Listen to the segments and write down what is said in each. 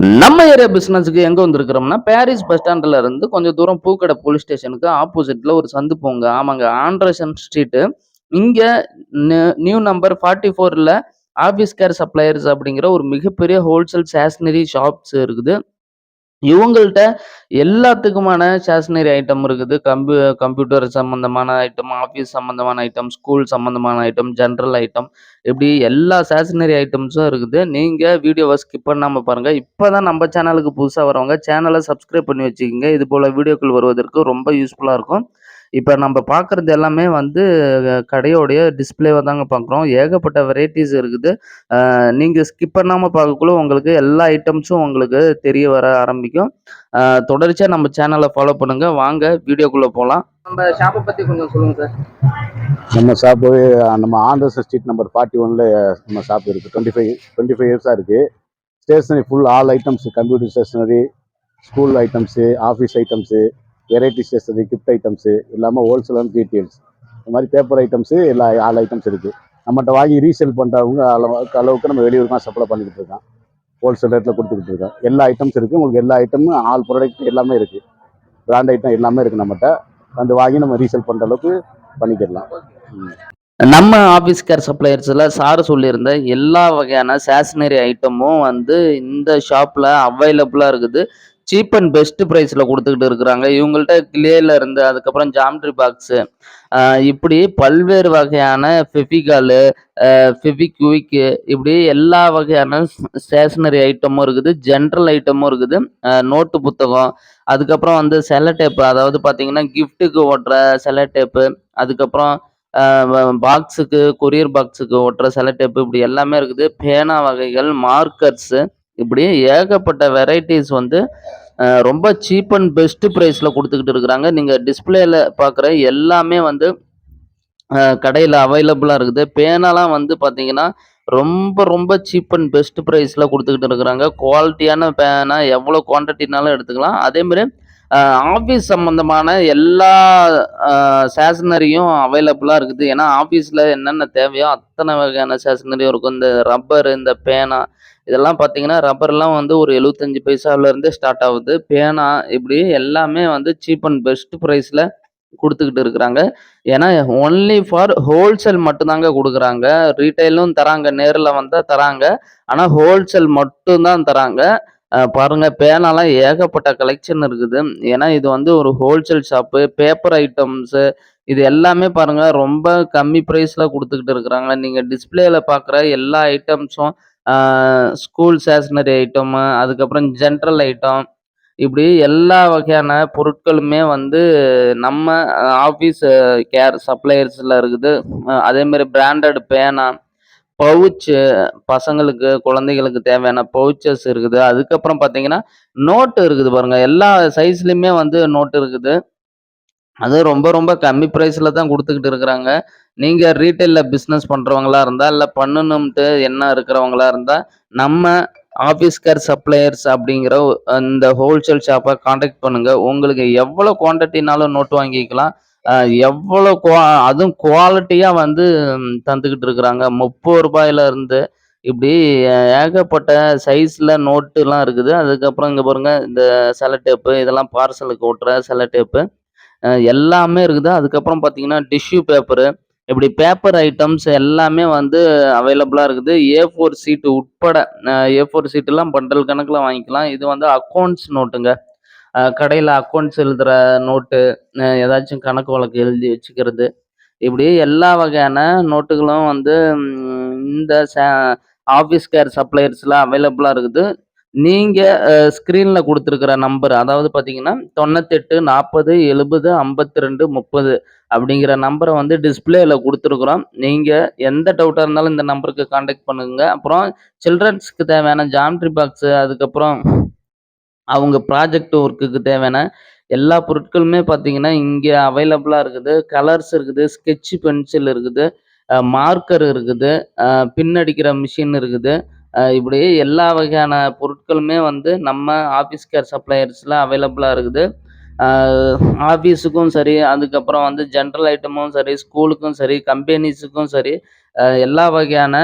நம்ம ஏரியா பிசினஸ்க்கு எங்க வந்திருக்கிறோம்னா Paris bus ஸ்டாண்ட்ல இருந்து கொஞ்சம் தூரம் பூக்கடை போலீஸ் ஸ்டேஷனுக்கு ஆப்போசிட்ல ஒரு சந்து போங்க. ஆமாங்க ஆண்ட்ரசன் ஸ்ட்ரீட் இங்க நியூ நம்பர் ஃபார்ட்டி ஃபோர்ல ஆபீஸ் கேர் சப்ளையர்ஸ் அப்படிங்கிற ஒரு மிகப்பெரிய ஹோல்சேல் ஸ்டேஷனரி ஷாப்ஸ் இருக்குது. இவங்கள்ட்ட எல்லாத்துக்குமான ஸ்டேஷ்னரி ஐட்டம் இருக்குது. கம்ப்யூ கம்ப்யூட்டர் சம்மந்தமான ஐட்டம் ஆஃபீஸ் சம்மந்தமான ஐட்டம் ஸ்கூல் சம்மந்தமான ஐட்டம் ஜென்ரல் ஐட்டம் இப்படி எல்லா ஸ்டேஷ்னரி ஐட்டம்ஸும் இருக்குது. நீங்கள் வீடியோவை ஸ்கிப் பண்ணாமல் பாருங்கள் இப்போ தான் நம்ம சேனலுக்கு புதுசாக வரவங்க சேனலை சப்ஸ்கிரைப் பண்ணி வச்சுக்கோங்க. இது போல் வீடியோக்கள் வருவதற்கு ரொம்ப யூஸ்ஃபுல்லாக இருக்கும். இப்போ நம்ம பார்க்குறது எல்லாமே வந்து கடையோடைய டிஸ்பிளேவை தாங்க பார்க்குறோம் ஏகப்பட்ட வெரைட்டிஸ் இருக்குது. நீங்கள் ஸ்கிப் பண்ணாமல் பார்க்கக்குள்ள உங்களுக்கு எல்லா ஐட்டம்ஸும் உங்களுக்கு தெரிய வர ஆரம்பிக்கும். தொடர்ச்சியாக நம்ம சேனலை ஃபாலோ பண்ணுங்கள் வாங்க வீடியோக்குள்ளே போகலாம் நம்ம ஷாப்பை பற்றி கொஞ்சம் சொல்லுங்கள் சார் நம்ம ஷாப்பு நம்ம ஆந்திர ஸ்ட்ரீட் நம்பர் ஃபார்ட்டி ஒன்ல நம்ம ஷாப் இருக்குது டுவெண்ட்டி ஃபைவ் டுவெண்ட்டி ஃபைவ் இயர்ஸாக இருக்குது stationery full all items computer stationery school items office items variety stationery gift items இல்லாமல் ஹோல்சேல் அண்ட் ரீட்டெயில்ஸ் இந்த மாதிரி பேப்பர் ஐட்டம்ஸு எல்லா ஆல் ஐட்டம்ஸ் இருக்குது நம்மகிட்ட வாங்கி ரீசேல் பண்ணுறவங்க அளவுக்கு அளவுக்கு நம்ம வெளியூருக்கெலாம் சப்ளை பண்ணிக்கிட்டு இருக்கோம் ஹோல்சேல் ரேட்டில் கொடுத்துக்கிட்டு இருக்கோம் எல்லா ஐட்டம்ஸ் இருக்குது உங்களுக்கு எல்லா ஐட்டமும் ஆல் ப்ராடக்ட் எல்லாமே இருக்குது பிராண்ட் ஐட்டம் எல்லாமே இருக்குது நம்மகிட்ட. வந்து வாங்கி நம்ம ரீசேல் பண்ணுற அளவுக்கு பண்ணிக்கிடலாம். நம்ம ஆஃபீஸ் கேர் சப்ளையர்ஸில் சார் சொல்லியிருந்த எல்லா வகையான ஸ்டேஷனரி ஐட்டமும் வந்து இந்த ஷாப்பில் அவைலபிளாக இருக்குது. சீப் அண்ட் பெஸ்ட் ப்ரைஸில் கொடுத்துக்கிட்டு இருக்கிறாங்க. இவங்கள்ட்ட கிளேல இருந்து அதுக்கப்புறம் ஜாமெட்ரி பாக்ஸு இப்படி பல்வேறு வகையான ஃபெஃபிகாலு ஃபெவிக்விக்கு இப்படி எல்லா வகையான ஸ்டேஷனரி ஐட்டமும் இருக்குது. ஜென்ரல் ஐட்டமும் இருக்குது. நோட்டு புத்தகம் அதுக்கப்புறம் வந்து செல டேப்பு அதாவது பார்த்தீங்கன்னா கிஃப்ட்டுக்கு ஓட்டுற செல டேப்பு அதுக்கப்புறம் பாக்ஸுக்கு கொரியர் பாக்ஸுக்கு ஒட்டுற செல டேப்பு இப்படி எல்லாமே இருக்குது. பேனா வகைகள் மார்க்கர்ஸு இப்படி ஏகப்பட்ட வெரைட்டிஸ் வந்து ரொம்ப சீப் அண்ட் பெஸ்ட் ப்ரைஸில் கொடுத்துக்கிட்டு இருக்கிறாங்க. நீங்கள் டிஸ்பிளேல பார்க்குற எல்லாமே வந்து கடையில் அவைலபிளாக இருக்குது. பேனாலாம் வந்து பார்த்தீங்கன்னா ரொம்ப ரொம்ப சீப் அண்ட் பெஸ்ட் ப்ரைஸில் கொடுத்துக்கிட்டு இருக்கிறாங்க. குவாலிட்டியான பேனா எவ்வளோ குவான்டிட்டினாலும் எடுத்துக்கலாம். அதேமாரி ஆஃபீஸ் சம்மந்தமான எல்லா ஸ்டேஷ்னரியும் அவைலபிளாக இருக்குது. ஏன்னா ஆஃபீஸில் என்னென்ன தேவையோ அத்தனை வகையான ஸ்டேஷ்னரியும் இருக்கும். இந்த ரப்பர் இந்த பேனா இதெல்லாம் பார்த்தீங்கன்னா ரப்பர்லாம் வந்து ஒரு எழுபத்தஞ்சு பைசாவிலேருந்தே ஸ்டார்ட் ஆகுது. பேனா இப்படி எல்லாமே வந்து சீப் அண்ட் பெஸ்ட் ப்ரைஸில் கொடுத்துக்கிட்டு இருக்கிறாங்க. ஏன்னா ஒன்லி ஃபார் ஹோல்சேல் மட்டும்தாங்க கொடுக்குறாங்க. ரீட்டைலும் தராங்க நேரில் வந்தால் தராங்க. ஆனால் ஹோல்சேல் மட்டும்தான் தராங்க. பாருங்கள் பாருங்க பேனாலாம் ஏகப்பட்ட கலெக்ஷன் இருக்குது. ஏன்னா இது வந்து ஒரு ஹோல்சேல் ஷாப்பு பேப்பர் ஐட்டம்ஸு இது எல்லாமே பாருங்க ரொம்ப கம்மி ப்ரைஸில் கொடுத்துக்கிட்டு இருக்கிறாங்க. நீங்கள் டிஸ்பிளேல பார்க்குற எல்லா ஐட்டம்ஸும் ஸ்கூல் ஸ்டேஷ்னரி ஐட்டம் அதுக்கப்புறம் ஜென்ரல் ஐட்டம் இப்படி எல்லா வகையான பொருட்களுமே வந்து நம்ம ஆஃபீஸ் கேர் சப்ளையர்ஸில் இருக்குது. அதேமாரி அதே மாதிரி பிராண்டட் பேனா பவுச்சு பசங்களுக்கு குழந்தைகளுக்கு தேவையான பவுச்சஸ் இருக்குது. அதுக்கப்புறம் பார்த்தீங்கன்னா நோட்டு இருக்குது பாருங்கள் எல்லா சைஸ்லையுமே வந்து நோட்டு இருக்குது. அது ரொம்ப ரொம்ப கம்மி ப்ரைஸில் தான் கொடுத்துக்கிட்டு இருக்கிறாங்க. நீங்கள் ரீட்டைலில் பிஸ்னஸ் பண்ணுறவங்களா இருந்தால் இல்லை பண்ணணும்ட்டு என்ன இருக்கிறவங்களா இருந்தால் நம்ம ஆஃபீஸ்கர் சப்ளையர்ஸ் அப்படிங்கிற இந்த அந்த ஹோல்சேல் ஷாப்பை காண்டாக்ட் பண்ணுங்கள் உங்களுக்கு எவ்வளோ குவான்டிட்டினாலும் நோட் வாங்கிக்கலாம். எவ்வளோ குவா அதுவும் குவாலிட்டியாக வந்து தந்துக்கிட்டு இருக்கிறாங்க. முப்பது ரூபாயில இருந்து இப்படி ஏகப்பட்ட சைஸில் நோட்டுலாம் இருக்குது. அதுக்கப்புறம் இங்கே பாருங்க இந்த செல டேப்பு இதெல்லாம் பார்சலுக்கு ஓட்டுற செல டேப்பு எல்லாமே இருக்குது. அதுக்கப்புறம் பார்த்தீங்கன்னா டிஷ்யூ பேப்பரு இப்படி பேப்பர் ஐட்டம்ஸ் எல்லாமே வந்து அவைலபிளாக இருக்குது. ஏ ஃபோர் சீட்டு உட்பட ஏ ஃபோர் சீட்டுலாம் பண்டல் கணக்கில் வாங்கிக்கலாம். இது வந்து அக்கௌண்ட்ஸ் நோட்டுங்க கடையில் அக்கௌண்ட்ஸ் எழுதுகிற நோட்டு ஏதாச்சும் கணக்கு வழக்கு எழுதி வச்சுக்கிறது. இப்படி எல்லா வகையான நோட்டுகளும் வந்து இந்த இந்த ஆஃபீஸ் கேர் சப்ளையர்ஸில் அவைலபிளாக இருக்குது. நீங்கள் ஸ்க்ரீனில் கொடுத்துருக்குற நம்பர் அதாவது பார்த்தீங்கன்னா தொண்ணூத்தெட்டு நாற்பது எழுபது ஐம்பத்தி ரெண்டு முப்பது அப்படிங்கிற நம்பரை வந்து டிஸ்பிளேயில் கொடுத்துருக்குறோம். நீங்கள் எந்த டவுட்டாக இருந்தாலும் இந்த நம்பருக்கு காண்டாக்ட் பண்ணுங்க. அப்புறம் சில்ட்ரன்ஸ்க்கு தேவையான ஜாமெட்ரி பாக்ஸு அதுக்கப்புறம் அவங்க ப்ராஜெக்ட் ஒர்க்குக்கு தேவையான எல்லா பொருட்களுமே பார்த்தீங்கன்னா இங்கே அவைலபிளாக இருக்குது. கலர்ஸ் இருக்குது ஸ்கெட்ச் பென்சில் இருக்குது மார்க்கர் இருக்குது பின் அடிக்கிற மிஷின் இருக்குது. இப்படி எல்லா வகையான பொருட்களுமே வந்து நம்ம ஆஃபீஸ் கேர் சப்ளையர்ஸில் அவைலபிளாக இருக்குது. ஆஃபீஸுக்கும் சரி அதுக்கப்புறம் வந்து ஜென்ரல் ஐட்டமும் சரி ஸ்கூலுக்கும் சரி கம்பெனிஸுக்கும் சரி எல்லா வகையான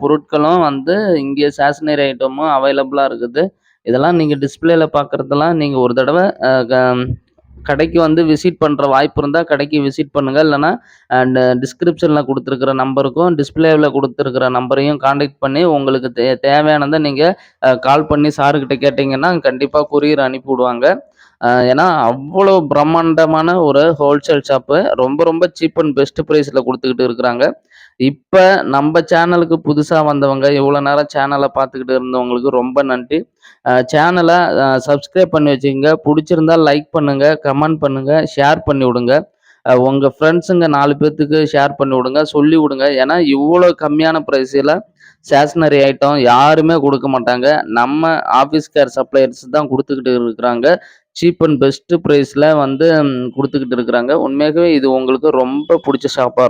பொருட்களும் வந்து இங்கே ஸ்டேஷ்னரி ஐட்டமும் அவைலபிளாக இருக்குது. இதெல்லாம் நீங்கள் டிஸ்பிளேல பார்க்குறதெல்லாம் நீங்கள் ஒரு தடவை க கடைக்கு வந்து விசிட் பண்ணுற வாய்ப்பு இருந்தால் கடைக்கு விசிட் பண்ணுங்கள் இல்லைனா டிஸ்கிரிப்ஷனில் கொடுத்துருக்குற நம்பருக்கும், டிஸ்பிளேவில் கொடுத்துருக்குற நம்பரையும் காண்டாக்ட் பண்ணி உங்களுக்கு தே தேவையானதை நீங்கள் கால் பண்ணி சாருக்கிட்ட கேட்டிங்கன்னா கண்டிப்பாக கொரியர் அனுப்பி விடுவாங்க. ஏன்னா, அவ்வளோ பிரம்மாண்டமான ஒரு ஹோல்சேல் ஷாப்பு. ரொம்ப ரொம்ப சீப் அண்ட் பெஸ்ட் ப்ரைஸில் கொடுத்துக்கிட்டு இருக்கிறாங்க. இப்போ நம்ம சேனலுக்கு புதுசாக வந்தவங்க, இவ்வளோ நேரம் சேனலை பார்த்துக்கிட்டு இருந்தவங்களுக்கு ரொம்ப நன்றி. சேனலை சப்ஸ்கிரைப் பண்ணி வச்சுக்கோங்க பிடிச்சிருந்தா லைக் பண்ணுங்கள் கமெண்ட் பண்ணுங்கள் ஷேர் பண்ணி விடுங்க. உங்கள் ஃப்ரெண்ட்ஸுங்க நாலு பேர்த்துக்கு ஷேர் பண்ணி விடுங்க. சொல்லி விடுங்க. ஏன்னா, இவ்வளோ கம்மியான ப்ரைஸில் ஸ்டேஷ்னரி ஐட்டம் யாருமே கொடுக்க மாட்டாங்க. நம்ம ஆஃபீஸ் கேர் சப்ளையர்ஸ் தான் கொடுத்துக்கிட்டு இருக்கிறாங்க. சீப் அண்ட் பெஸ்ட்டு ப்ரைஸில் வந்து கொடுத்துக்கிட்டு இருக்கிறாங்க. உண்மையாகவே இது உங்களுக்கு ரொம்ப பிடிச்ச ஷாப்பாக